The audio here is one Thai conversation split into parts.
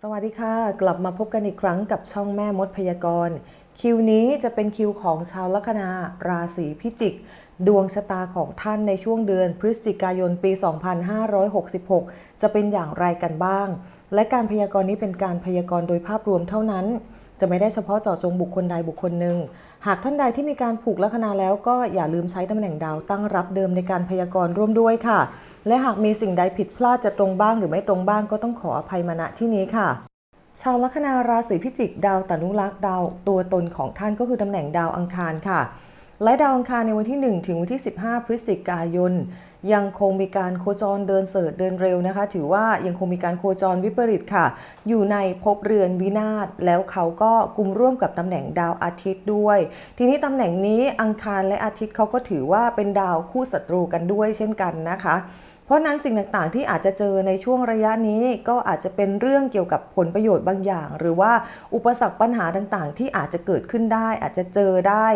สวัสดีค่ะ กลับมาพบกันอีกครั้งกับช่องแม่มดพยากรณ์คิวนี้จะเป็นคิวของชาวลัคนาราศีพิจิก ดวงชะตาของท่านในช่วงเดือนพฤศจิกายนปี 2566 จะเป็นอย่างไรกันบ้าง และการพยากรณ์นี้เป็นการพยากรณ์โดยภาพรวมเท่านั้น จะไม่ได้เฉพาะเจาะจงบุคคลใดบุคคลหนึ่ง หากท่านใดที่มีการผูกลัคนาแล้วก็อย่าลืมใช้ตำแหน่งดาวตั้งรับเดิมในการพยากรณ์ร่วมด้วยค่ะ และหากมีสิ่งใดผิดพลาดจะตรงบ้างหรือไม่ตรงบ้างก็ต้องขออภัยมาณที่นี้ค่ะชาวลัคนาราศีพิจิกดาวตนุรักษ์ดาวตัวตนของท่านก็คือตำแหน่งดาวอังคารค่ะ และดาวอังคารในวันที่ 1 ถึงวันที่ 15 พฤศจิกายน ยังคงมีการโคจรเดินเสริฐเดินเร็วนะคะ ถือว่ายังคงมีการโคจรวิปริตค่ะ อยู่ในภพเรือนวินาศแล้วเขาก็กลุ่มร่วมกับตำแหน่งดาวอาทิตย์ด้วย ทีนี้ตำแหน่งนี้อังคารและอาทิตย์เขาก็ถือว่าเป็นดาวคู่ศัตรูกันด้วยเช่นกันนะคะ เพราะนั้นสิ่งต่างๆที่อาจจะเจอในช่วงระยะนี้ก็อาจจะเป็นเรื่องเกี่ยวกับผลประโยชน์บางอย่าง หรือว่าอุปสรรคปัญหาต่างๆ ที่อาจจะเกิดขึ้นได้ อาจจะเจอได้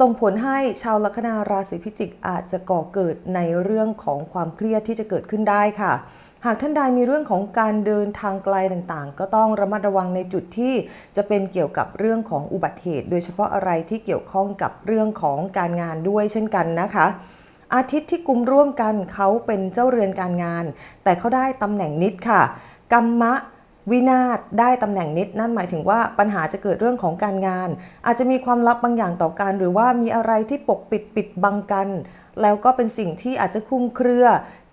ส่งผลให้ชาวลัคนาราศีพิจิกอาจจะก่อเกิดในเรื่องของความเครียดที่จะเกิดขึ้นได้ค่ะ หากท่านใดมีเรื่องของการเดินทางไกลต่างๆ ก็ต้องระมัดระวังในจุดที่จะเป็นเกี่ยวกับเรื่องของอุบัติเหตุ โดยเฉพาะอะไรที่เกี่ยวข้องกับเรื่องของการงานด้วยเช่นกันนะคะ อาทิตย์ที่กุมร่วมกันเขาเป็นเจ้าเรือนการงาน แต่เขาได้ตำแหน่งนิดค่ะ กรรมะวินาศได้ตำแหน่งนิดนั่นหมายถึงว่าปัญหาจะเกิดเรื่องของการงาน อาจจะมีความลับบางอย่างต่อกัน หรือว่ามีอะไรที่ปกปิดปิดบังกัน แล้วก็เป็นสิ่งที่อาจจะคลุมเครือ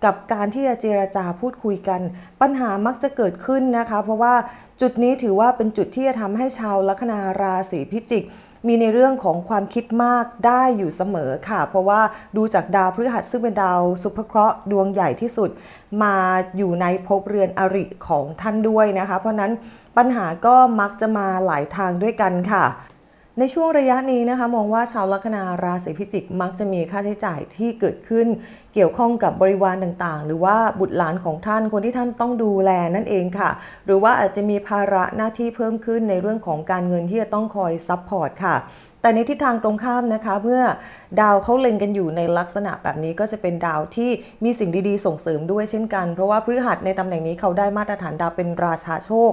กับการที่จะเจรจาพูดคุยกัน ปัญหามักจะเกิดขึ้นนะคะ เพราะว่าจุดนี้ถือว่าเป็นจุดที่จะทำให้ชาวลัคนาราศีพิจิก มีในเรื่องของความคิดมากได้อยู่เสมอค่ะ เพราะว่าดูจากดาวพฤหัสซึ่งเป็นดาวสุภเคราะห์ดวงใหญ่ที่สุด มาอยู่ในภพเรือนอริของท่านด้วยนะคะ เพราะนั้นปัญหาก็มักจะมาหลายทางด้วยกันค่ะ ในช่วงระยะนี้นะคะมองว่าชาวลัคนาราศีพิจิกมักจะมีค่าใช้จ่ายที่เกิดขึ้น เกี่ยวข้องกับบริวารต่างๆ หรือว่าบุตรหลานของท่านคนที่ท่านต้องดูแลนั่นเองค่ะ หรือว่าอาจจะมีภาระหน้าที่เพิ่มขึ้นในเรื่องของการเงินที่จะต้องคอยซัพพอร์ตค่ะแต่ในทิศทางตรงข้ามนะคะเมื่อดาวเขาเล็งกันอยู่ในลักษณะแบบนี้ก็จะเป็นดาวที่มีสิ่งดีๆ ส่งเสริมด้วยเช่นกัน เพราะว่าพฤหัสในตำแหน่งนี้เขาได้มาตรฐานดาวเป็นราชาโชค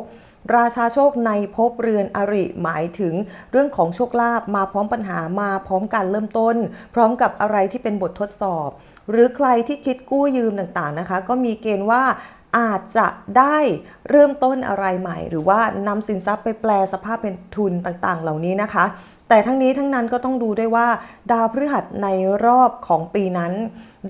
ราชาโชคในภพเรือนอริหมายถึงเรื่องของโชคลาภมาพร้อมปัญหามาพร้อมการเริ่มต้น พร้อมกับอะไรที่เป็นบททดสอบ หรือใครที่คิดกู้ยืมต่างๆนะคะ ก็มีเกณฑ์ว่าอาจจะได้เริ่มต้นอะไรใหม่ หรือว่านำสินทรัพย์ไปแปลสภาพเป็นทุนต่างๆ เหล่านี้นะคะ แต่ทั้งนี้ทั้งนั้นก็ต้องดูด้วยว่า ดาวพฤหัสในรอบของปีนั้น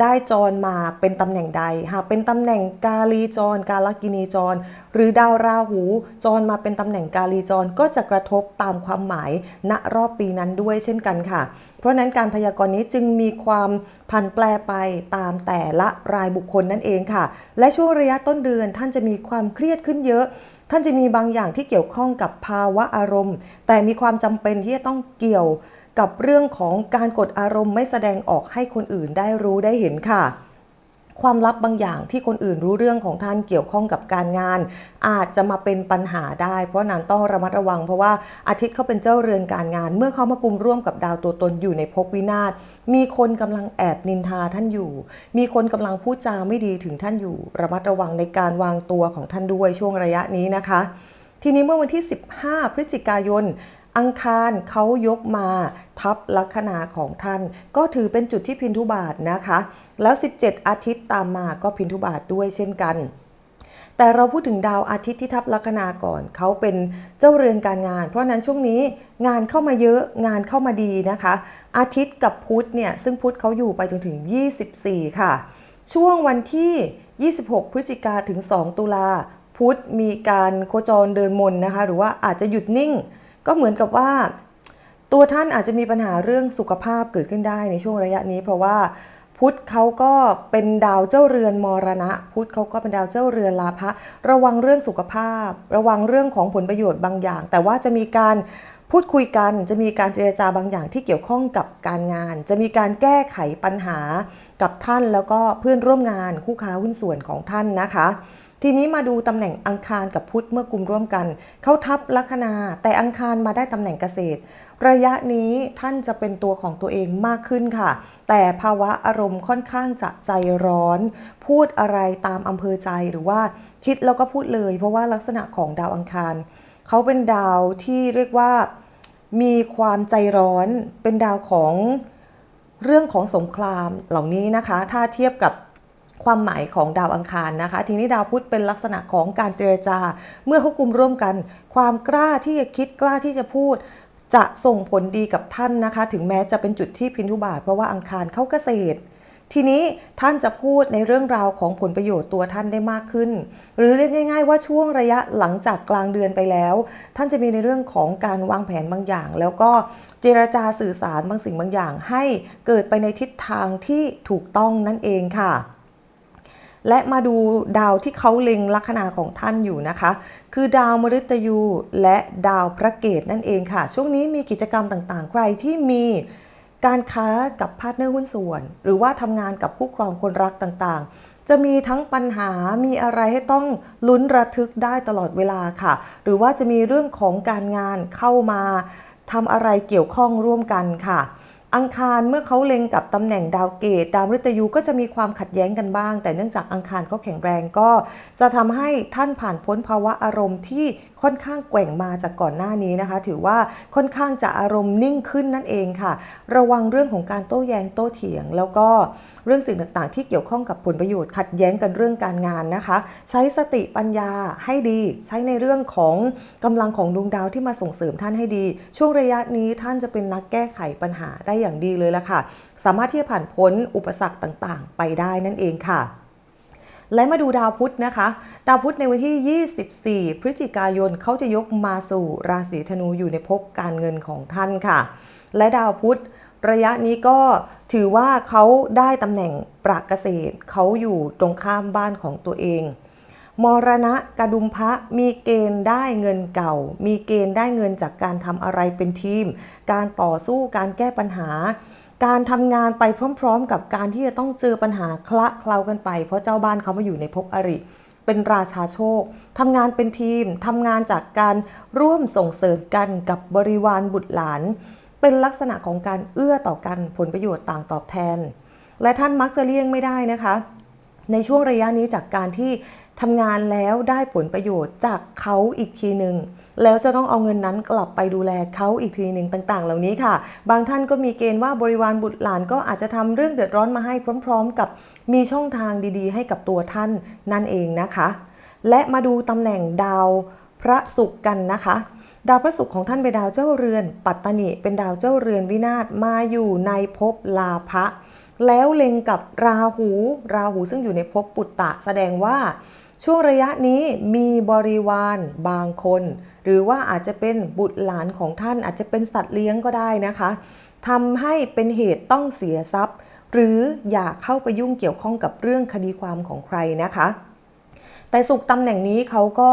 ได้จรมาเป็นตำแหน่งใดหากเป็นตำแหน่งกาลีจร กาลกินีจร หรือดาวราหูจรมาเป็นตำแหน่งกาลีจรก็จะกระทบตามความหมายณรอบปีนั้นด้วยเช่นกันค่ะ เพราะฉะนั้นการพยากรณ์นี้จึงมีความผันแปรไปตามแต่ละรายบุคคลนั่นเองค่ะ และช่วงระยะต้นเดือนท่านจะมีความเครียดขึ้นเยอะท่านจะมีบางอย่างที่เกี่ยวข้องกับภาวะอารมณ์ แต่มีความจำเป็นที่จะต้องเกี่ยว กับเรื่องของการกดอารมณ์ไม่แสดงออกให้คนอื่นได้รู้ได้เห็นค่ะ ความลับบางอย่างที่คนอื่นรู้เรื่องของท่านเกี่ยวข้องกับการงาน อาจจะมาเป็นปัญหาได้ เพราะนั้นต้องระมัดระวัง เพราะว่าอาทิตย์เขาเป็นเจ้าเรือนการงาน เมื่อเขามากุมร่วมกับดาวตัวตนอยู่ในภพวินาศมีคนกำลังแอบนินทาท่านอยู่ มีคนกำลังพูดจาไม่ดีถึงท่านอยู่ ระมัดระวังในการวางตัวของท่านด้วยช่วงระยะนี้นะคะทีนี้เมื่อวันที่ 15 พฤศจิกายน อังคารเขายกมาทับลัคนาของท่าน ก็ถือเป็นจุดที่พินทุบาทนะคะ แล้ว 17 อาทิตย์ตามมาก็พินทุบาทด้วยเช่นกันแต่เราพูดถึงดาวอาทิตย์ที่ทับลัคนาก่อน เขาเป็นเจ้าเรือนการงาน เพราะฉะนั้นช่วงนี้งานเข้ามาเยอะงานเข้ามาดีนะคะ อาทิตย์กับพุธเนี่ยซึ่งพุธเขาอยู่ไปจนถึง 24 ค่ะ ช่วงวันที่ 26 พฤศจิกาถึง 2 ตุลาพุธมีการโคจรเดินมนนะคะ หรือว่าอาจจะหยุดนิ่ง ก็เหมือนกับว่า ตัวท่านอาจจะมีปัญหาเรื่องสุขภาพเกิดขึ้นได้ในช่วงระยะนี้ เพราะว่าพุธเขาก็เป็นดาวเจ้าเรือนมรณะ พุธเขาก็เป็นดาวเจ้าเรือนลาภะระวังเรื่องสุขภาพ ระวังเรื่องของผลประโยชน์บางอย่าง แต่ว่าจะมีการพูดคุยกันจะมีการเจรจาบางอย่างที่เกี่ยวข้องกับการงาน จะมีการแก้ไขปัญหากับท่านแล้วก็เพื่อนร่วมงานคู่ค้าหุ้นส่วนของท่านนะคะ ทีนี้มาดูตำแหน่งอังคารกับพุธเมื่อกลุ่มร่วมกัน เขาทับลัคนา แต่อังคารมาได้ตำแหน่งเกษตร ระยะนี้ท่านจะเป็นตัวของตัวเองมากขึ้นค่ะ แต่ภาวะอารมณ์ค่อนข้างจะใจร้อน พูดอะไรตามอำเภอใจหรือว่าคิดแล้วก็พูดเลย เพราะว่าลักษณะของดาวอังคาร เขาเป็นดาวที่เรียกว่ามีความใจร้อนเป็นดาวของเรื่องของสงครามเหล่านี้นะคะ ถ้าเทียบกับ ความหมายของดาวอังคารนะคะ ทีนี้ดาวพุธเป็นลักษณะของการเจรจา เมื่อเขากลุ่มร่วมกัน ความกล้าที่จะคิดกล้าที่จะพูดจะส่งผลดีกับท่านนะคะ ถึงแม้จะเป็นจุดที่พินทุบาทเพราะว่าอังคารเข้าเกษตร ทีนี้ท่านจะพูดในเรื่องราวของผลประโยชน์ตัวท่านได้มากขึ้น หรือเรียกง่าย ๆ ว่าช่วงระยะหลังจากกลางเดือนไปแล้ว ท่านจะมีในเรื่องของการวางแผนบางอย่าง แล้วก็เจรจาสื่อสารบางสิ่งบางอย่าง ให้เกิดไปในทิศทางที่ถูกต้องนั่นเองค่ะ และมาดูดาวที่เขาเล็งลัคนาของท่านอยู่นะคะ คือดาวมฤตยูและดาวพระเกตนั่นเองค่ะ ช่วงนี้มีกิจกรรมต่างๆ ใครที่มีการค้ากับพาร์ทเนอร์หุ้นส่วน หรือว่าทำงานกับคู่ครองคนรักต่างๆ จะมีทั้งปัญหามีอะไรให้ต้องลุ้นระทึกได้ตลอดเวลาค่ะ หรือว่าจะมีเรื่องของการงานเข้ามาทำอะไรเกี่ยวข้องร่วมกันค่ะ อังคารเมื่อเขาเล็งกับตำแหน่งดาวเกตดาวฤตยูก็จะมีความขัดแย้งกันบ้าง แต่เนื่องจากอังคารเขาแข็งแรงก็ จะทำให้ท่านผ่านพ้นภาวะอารมณ์ที่ค่อนข้างแกว่งมาจากก่อนหน้านี้นะคะ ถือว่าค่อนข้างจะอารมณ์นิ่งขึ้นนั่นเองค่ะ ระวังเรื่องของการโต้แย้งโต้เถียง แล้วก็เรื่องสิ่งต่างๆ ที่เกี่ยวข้องกับผลประโยชน์ขัดแย้งกันเรื่องการงานนะคะ ใช้สติปัญญาให้ดีใช้ในเรื่องของกำลังของดวงดาวที่มาส่งเสริมท่านให้ดี ช่วงระยะนี้ท่านจะเป็นนักแก้ไขปัญหาได้อย่างดีเลยละค่ะ สามารถที่จะผ่านพ้นอุปสรรคต่างๆ ไปได้นั่นเองค่ะและมาดูดาวพุธนะคะ ดาวพุธในวันที่ 24 พฤศจิกายนเขาจะยกมาสู่ราศีธนูอยู่ในภพการเงินของท่านค่ะ และดาวพุธระยะนี้ก็ถือว่าเขาได้ตำแหน่งประเกษตรเขาอยู่ตรงข้ามบ้านของตัวเอง มรณะกระดุมพระมีเกณฑ์ได้เงินเก่า มีเกณฑ์ได้เงินจากการทำอะไรเป็นทีม การต่อสู้การแก้ปัญหา การทำงานไปพร้อมๆ กับการที่จะต้องเจอปัญหาคละเคล้ากันไป เพราะเจ้าบ้านเขามาอยู่ในภพอริเป็นราชาโชค ทำงานเป็นทีม ทำงานจากการร่วมส่งเสริมกันกับบริวารบุตรหลาน เป็นลักษณะของการเอื้อต่อกันผลประโยชน์ต่างตอบแทน และท่านมักจะเลี่ยงไม่ได้นะคะ ในช่วงระยะนี้จากการที่ทำงานแล้วได้ผลประโยชน์จากเขาอีกทีหนึ่งแล้วจะต้องเอาเงินนั้นกลับไปดูแลเขาอีกทีหนึ่งต่าง ๆ เหล่านี้ค่ะ บางท่านก็มีเกณฑ์ว่าบริวารบุตรหลานก็อาจจะทำเรื่องเดือดร้อนมาให้พร้อม ๆ กับมีช่องทางดีๆ ให้กับตัวท่านนั่นเองนะคะ และมาดูตำแหน่งดาวพระศุกร์กันนะคะดาวพระศุกร์ของท่านเป็นดาวเจ้าเรือน ปัตตนิเป็นดาวเจ้าเรือนวินาศมาอยู่ในภพลาภะ แล้วเล็งกับราหู ราหูซึ่งอยู่ในภพปุตตะ แสดงว่าช่วงระยะนี้มีบริวารบางคน หรือว่าอาจจะเป็นบุตรหลานของท่าน อาจจะเป็นสัตว์เลี้ยงก็ได้นะคะทำให้เป็นเหตุต้องเสียทรัพย์ หรืออย่าเข้าไปยุ่งเกี่ยวข้องกับเรื่องคดีความของใครนะคะ แต่สุขตำแหน่งนี้เขาก็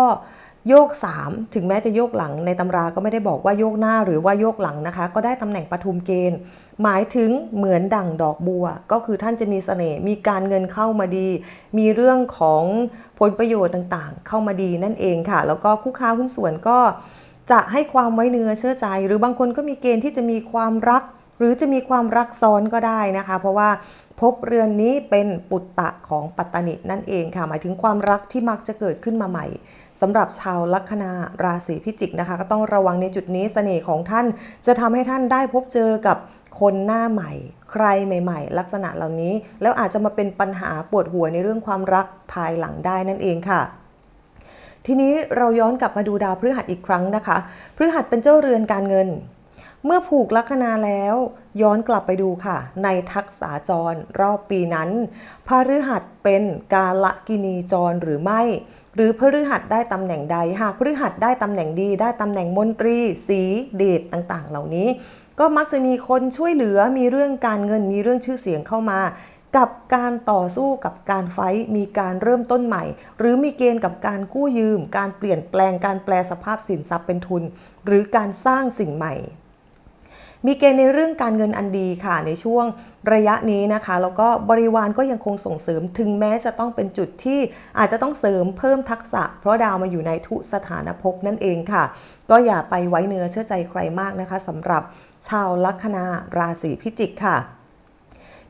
โยก 3 ถึงแม้จะโยกหลังในตำราก็ไม่ได้บอกว่าโยกหน้าหรือว่าโยกหลังนะคะ ก็ได้ตำแหน่งปทุมเกณฑ์ หมายถึงเหมือนดั่งดอกบัว ก็คือท่านจะมีเสน่ห์มีการเงินเข้ามาดี มีเรื่องของผลประโยชน์ต่างๆ เข้ามาดีนั่นเองค่ะ แล้วก็คู่ค้าหุ้นส่วนก็จะให้ความไว้เนื้อเชื่อใจ หรือบางคนก็มีเกณฑ์ที่จะมีความรัก หรือจะมีความรักซ้อนก็ได้นะคะ เพราะว่าภพเรือนนี้เป็นปุตตะของปัตตนินั่นเองค่ะ หมายถึงความรักที่มักจะเกิดขึ้นมาใหม่ สำหรับชาวลัคนาราศีพิจิกนะคะ ก็ต้องระวังในจุดนี้เสน่ห์ของท่าน จะทำให้ท่านได้พบเจอกับคนหน้าใหม่ ใครใหม่ ๆ ลักษณะเหล่านี้ แล้วอาจจะมาเป็นปัญหาปวดหัวในเรื่องความรักภายหลังได้นั่นเองค่ะทีนี้เราย้อนกลับมาดูดาวพฤหัสอีกครั้งนะคะ พฤหัสเป็นเจ้าเรือนการเงิน เมื่อผูกลัคนาแล้ว ย้อนกลับไปดูค่ะ ในทักษาจรรอบปีนั้นพฤหัสเป็นกาลกินีจรหรือไม่ หรือพฤหัสได้ตำแหน่งใด หากพฤหัสได้ตำแหน่งดี ได้ตำแหน่งมนตรี สีเดชต่างๆ เหล่านี้ ก็มักจะมีคนช่วยเหลือมีเรื่องการเงินมีเรื่องชื่อเสียงเข้ามา กับการต่อสู้กับการไฟมีการเริ่มต้นใหม่ หรือมีเกณฑ์กับการกู้ยืม การเปลี่ยนแปลงการแปลสภาพสินทรัพย์เป็นทุน หรือการสร้างสิ่งใหม่ มีเกณฑ์ในเรื่องการเงินอันดีค่ะ ในช่วงระยะนี้นะคะ แล้วก็บริวารก็ยังคงส่งเสริม ถึงแม้จะต้องเป็นจุดที่อาจจะต้องเสริมเพิ่มทักษะ เพราะดาวมาอยู่ในทุสถานภพนั่นเองค่ะ ก็อย่าไปไว้เนื้อเชื่อใจใครมากนะคะสำหรับชาวลัคนาราศีพิจิกค่ะ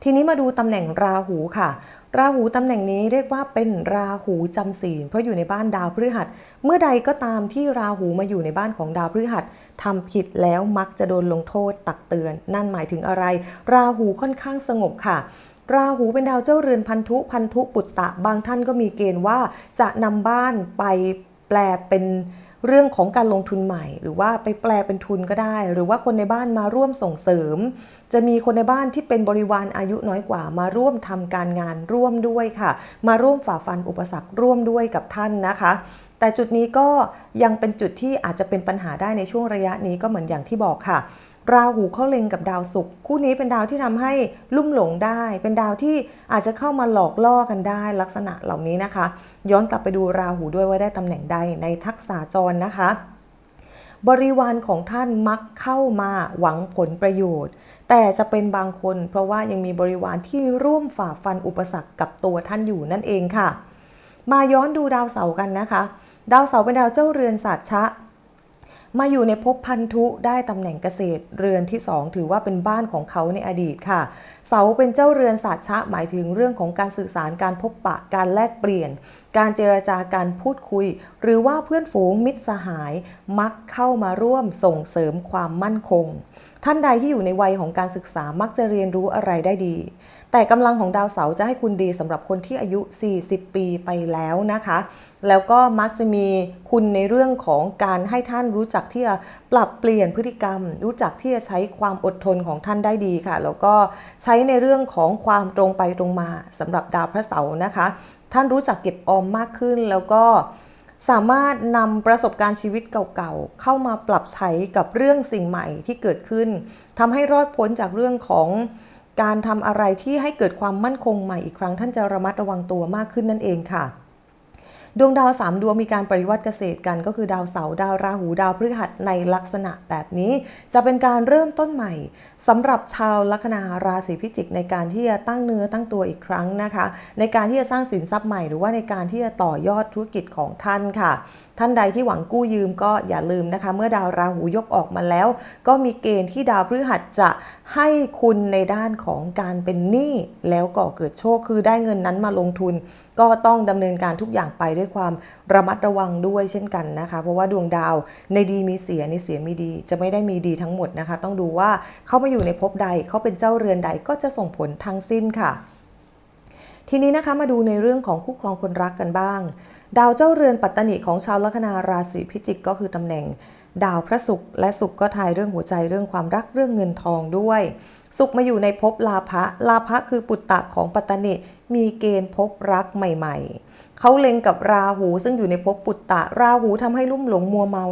ทีนี้มาดูตำแหน่งราหูค่ะ ราหูตำแหน่งนี้เรียกว่าเป็นราหูจำศีลเพราะอยู่ในบ้านดาวพฤหัส เมื่อใดก็ตามที่ราหูมาอยู่ในบ้านของดาวพฤหัสทำผิดแล้วมักจะโดนลงโทษตักเตือน นั่นหมายถึงอะไร ราหูค่อนข้างสงบค่ะราหูเป็นดาวเจ้าเรือนพันธุพันธุปุตตะ บางท่านก็มีเกณฑ์ว่าจะนำบ้านไปแปลเป็น เรื่องของการลงทุนใหม่ หรือว่าไปแปลเป็นทุนก็ได้ หรือว่าคนในบ้านมาร่วมส่งเสริม จะมีคนในบ้านที่เป็นบริวารอายุน้อยกว่า มาร่วมทำการงานร่วมด้วยค่ะ มาร่วมฝ่าฟันอุปสรรคร่วมด้วยกับท่านนะคะแต่จุดนี้ก็ยังเป็นจุดที่อาจจะเป็นปัญหาได้ในช่วงระยะนี้ก็เหมือนอย่างที่บอกค่ะ ราหูเข้าเล็งกับดาวศุกร์คู่นี้เป็นดาวที่ทำให้ลุ่มหลงได้ เป็นดาวที่อาจจะเข้ามาหลอกล่อกันได้ลักษณะเหล่านี้นะคะ ย้อนกลับไปดูราหูด้วยว่าได้ตำแหน่งใดในทักษะจรนะคะ บริวารของท่านมักเข้ามาหวังผลประโยชน์ แต่จะเป็นบางคน เพราะว่ายังมีบริวารที่ร่วมฝ่าฟันอุปสรรคกับตัวท่านอยู่นั่นเองค่ะ มาย้อนดูดาวเสาร์กันนะคะ ดาวเสาร์เป็นดาวเจ้าเรือนศาสตร์ชะ มาอยู่ในภพพันธุได้ตำแหน่งเกษตรเรือนที่ 2 ถือว่าเป็นบ้านของเขาในอดีตค่ะ เสาเป็นเจ้าเรือนศาสชะหมายถึงเรื่องของการสื่อสารการพบปะการแลกเปลี่ยน การเจรจาการพูดคุย หรือว่าเพื่อนฝูงมิตรสหายมักเข้ามาร่วมส่งเสริมความมั่นคง ท่านใดที่อยู่ในวัยของการศึกษามักจะเรียนรู้อะไรได้ดี แต่กำลังของดาวเสาร์จะให้คุณดีสำหรับคนที่อายุ 40 ปีไปแล้วนะคะ แล้วก็มักจะมีคุณในเรื่องของการให้ท่านรู้จักที่จะปรับเปลี่ยนพฤติกรรม รู้จักที่จะใช้ความอดทนของท่านได้ดีค่ะ แล้วก็ใช้ในเรื่องของความตรงไปตรงมาสำหรับดาวพระเสาร์นะคะ ท่านรู้จักเก็บออมมากขึ้นแล้วก็สามารถนำประสบการณ์ชีวิตเก่าๆ เข้ามาปรับใช้กับเรื่องสิ่งใหม่ที่เกิดขึ้นทำให้รอดพ้นจากเรื่องของการทำอะไรที่ให้เกิดความมั่นคงใหม่อีกครั้ง ท่านจะระมัดระวังตัวมากขึ้นนั่นเองค่ะ ดวงดาวสามดวงมีการปริวัติเกษตรกันก็คือดาวเสาร์ดาวราหูดาวพฤหัสในลักษณะแบบนี้ จะเป็นการเริ่มต้นใหม่สำหรับชาวลัคนาราศีพิจิกในการที่จะตั้งเนื้อตั้งตัวอีกครั้งนะคะ ในการที่จะสร้างสินทรัพย์ใหม่หรือว่าในการที่จะต่อยอดธุรกิจของท่านค่ะ ท่านใดที่หวังกู้ยืมก็อย่าลืมนะคะ เมื่อดาวราหูยกออกมาแล้ว ก็มีเกณฑ์ที่ดาวพฤหัสจะให้คุณในด้านของการเป็นหนี้แล้วก่อเกิดโชคคือได้เงินนั้นมาลงทุน ก็ต้องดำเนินการทุกอย่างไปด้วยความระมัดระวังด้วยเช่นกันนะคะ เพราะว่าดวงดาวในดีมีเสียในเสียมีดี จะไม่ได้มีดีทั้งหมดนะคะ ต้องดูว่าเขามาอยู่ในภพใดเขาเป็นเจ้าเรือนใดก็จะส่งผลทั้งสิ้นค่ะ ทีนี้นะคะมาดูในเรื่องของคู่ครองคนรักกันบ้าง ดาวเจ้าเรือนปัตตนิของชาวลัคนาราศีพิจิกก็คือตำแหน่ง ดาวพระศุกร์และศุกร์ก็ทายเรื่องหัวใจเรื่องความรักเรื่องเงินทองด้วย ศุกร์มาอยู่ในภพลาภะลาภะคือปุตตะของปัตตนิมีเกณฑ์พบรักใหม่ ๆ เขาเล็งกับราหูซึ่งอยู่ในภพปุตตะราหูทำให้ลุ่มหลงมัวเมา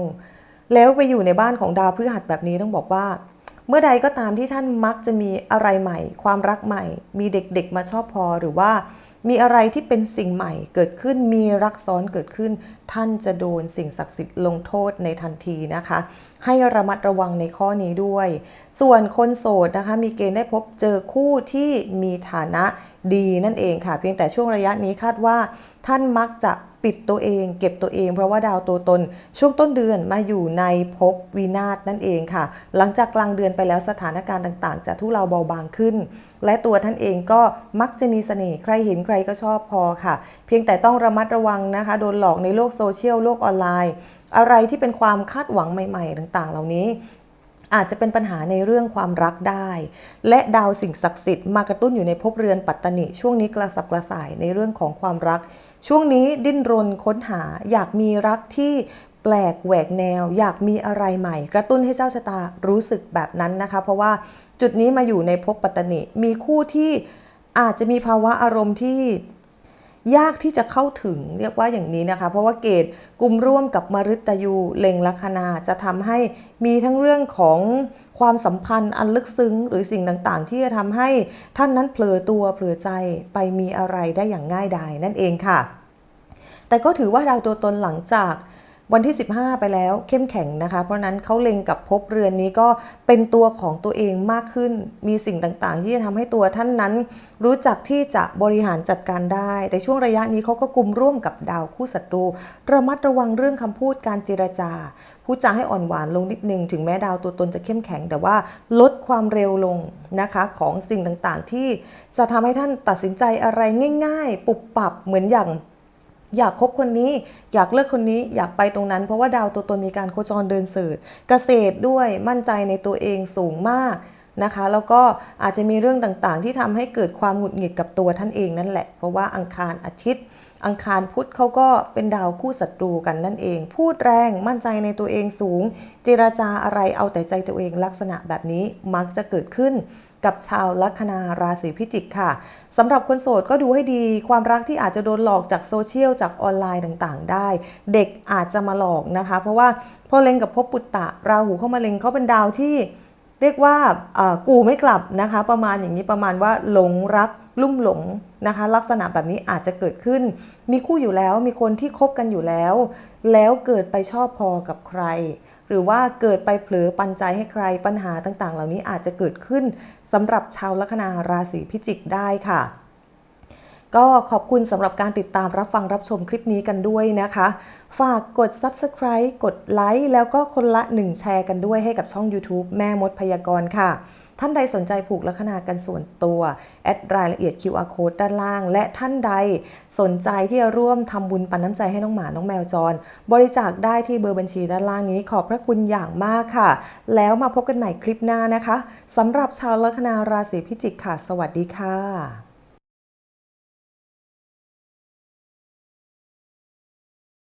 แล้วไปอยู่ในบ้านของดาวพฤหัสแบบนี้ต้องบอกว่าเมื่อใดก็ตามที่ท่านมักจะมีอะไรใหม่ ความรักใหม่ มีเด็กๆมาชอบพอหรือว่า มีอะไรที่เป็นสิ่งใหม่เกิดขึ้นมีรักซ้อนเกิดขึ้น ท่านจะโดนสิ่งศักดิ์สิทธิ์ลงโทษในทันทีนะคะ ให้ระมัดระวังในข้อนี้ด้วย ส่วนคนโสดนะคะ มีเกณฑ์ได้พบเจอคู่ที่มีฐานะ ดีนั่นเองค่ะ เพียงแต่ช่วงระยะนี้คาดว่าท่านมักจะปิดตัวเองเก็บตัวเอง เพราะว่าดาวตัวตน ช่วงต้นเดือนมาอยู่ในภพวินาศนั่นเองค่ะ หลังจากกลางเดือนไปแล้วสถานการณ์ต่างๆ จะทุเลาเบาบางขึ้น และตัวท่านเองก็มักจะมีเสน่ห์ใครเห็นใครก็ชอบพอค่ะ เพียงแต่ต้องระมัดระวังนะคะ โดนหลอกในโลกโซเชียลโลกออนไลน์ อะไรที่เป็นความคาดหวังใหม่ ๆ ต่างๆ เหล่านี้ อาจจะเป็นปัญหาในเรื่องความรักได้ และดาวสิ่งศักดิ์สิทธิ์มากระตุ้นอยู่ในภพเรือนปัตตนิ ช่วงนี้กระสับกระส่ายในเรื่องของความรัก ช่วงนี้ดิ้นรนค้นหาอยากมีรักที่แปลกแหวกแนว อยากมีอะไรใหม่ กระตุ้นให้เจ้าชะตารู้สึกแบบนั้นนะคะ เพราะว่าจุดนี้มาอยู่ในภพปัตตนิมีคู่ที่อาจจะมีภาวะอารมณ์ที่ ยากที่จะเข้าถึงเรียกว่าอย่างนี้นะคะ เพราะว่าเกตกลุ่มร่วมกับมฤตยูเล็งลัคนาจะทำให้มีทั้งเรื่องของความสัมพันธ์อันลึกซึ้ง หรือสิ่งต่างๆ ที่จะทำให้ท่านนั้นเผลอตัวเผลอใจไปมีอะไรได้อย่างง่ายดายนั่นเองค่ะ แต่ก็ถือว่าดาวตัวตนหลังจาก วันที่ 15 ไปแล้วเข้มแข็งนะคะ เพราะนั้นเขาเล็งกับภพเรือนนี้ก็เป็นตัวของตัวเองมากขึ้น มีสิ่งต่างๆ ที่จะทำให้ตัวท่านนั้น รู้จักที่จะบริหารจัดการได้ แต่ช่วงระยะนี้เขาก็กลุ่มร่วมกับดาวคู่ศัตรู ระมัดระวังเรื่องคำพูดการเจรจาพูดจาให้อ่อนหวานลงนิดนึง ถึงแม้ดาวตัวตนจะเข้มแข็ง แต่ว่าลดความเร็วลงนะคะ ของสิ่งต่างๆ ที่จะทำให้ท่านตัดสินใจอะไรง่าย ๆ ปุบปับเหมือนอย่าง อยากคบคนนี้ อยากเลิกคนนี้อยากไปตรงนั้น เพราะว่าดาวตัวตนมีการโคจรเดินเสิร์ชเกษตรด้วยมั่นใจในตัวเองสูงมากนะคะ แล้วก็อาจจะมีเรื่องต่างๆ ที่ทำให้เกิดความหงุดหงิดกับตัวท่านเองนั่นแหละ เพราะว่าอังคารอาทิตย์ อังคารพุธเขาก็เป็นดาวคู่ศัตรูกันนั่นเอง พูดแรงมั่นใจในตัวเองสูง เจราจาอะไรเอาแต่ใจตัวเองลักษณะแบบนี้มักจะเกิดขึ้น กับชาวลัคนาราศีพิจิกค่ะสำหรับคนโสดก็ดูให้ดี ความรักที่อาจจะโดนหลอกจากโซเชียลจากออนไลน์ต่างๆ ได้ เด็กอาจจะมาหลอกนะคะ เพราะว่าพอเล็งกับภพปุตตะ ราหูเข้ามาเล็งเขาเป็นดาวที่เรียกว่าอ่ากูไม่กลับนะคะ ประมาณอย่างนี้ประมาณว่าหลงรักลุ่มหลงนะคะ ลักษณะแบบนี้อาจจะเกิดขึ้น มีคู่อยู่แล้วมีคนที่คบกันอยู่แล้ว แล้วเกิดไปชอบพอกับใคร หรือว่าเกิดไปเผลอปันใจให้ใครปัญหาต่างๆ เหล่านี้อาจจะเกิดขึ้นสำหรับชาวลัคนาราศีพิจิกได้ค่ะ ก็ขอบคุณสำหรับการติดตามรับฟังรับชมคลิปนี้กันด้วยนะคะ ฝากกด Subscribe กดไลค์แล้วก็คนละ 1 แชร์กันด้วยให้กับช่อง YouTube แม่มดพยากรณ์ค่ะ ท่านใดสนใจผูกลัคนากันส่วนตัวแอดรายละเอียด QR code ด้านล่าง และท่านใดสนใจที่จะร่วมทำบุญปันน้ำใจให้น้องหมาน้องแมวจร บริจาคได้ที่เบอร์บัญชีด้านล่างนี้ขอบพระคุณอย่างมากค่ะ แล้วมาพบกันใหม่คลิปหน้านะคะสำหรับชาวลัคนาราศีพิจิกค่ะ สวัสดีค่ะ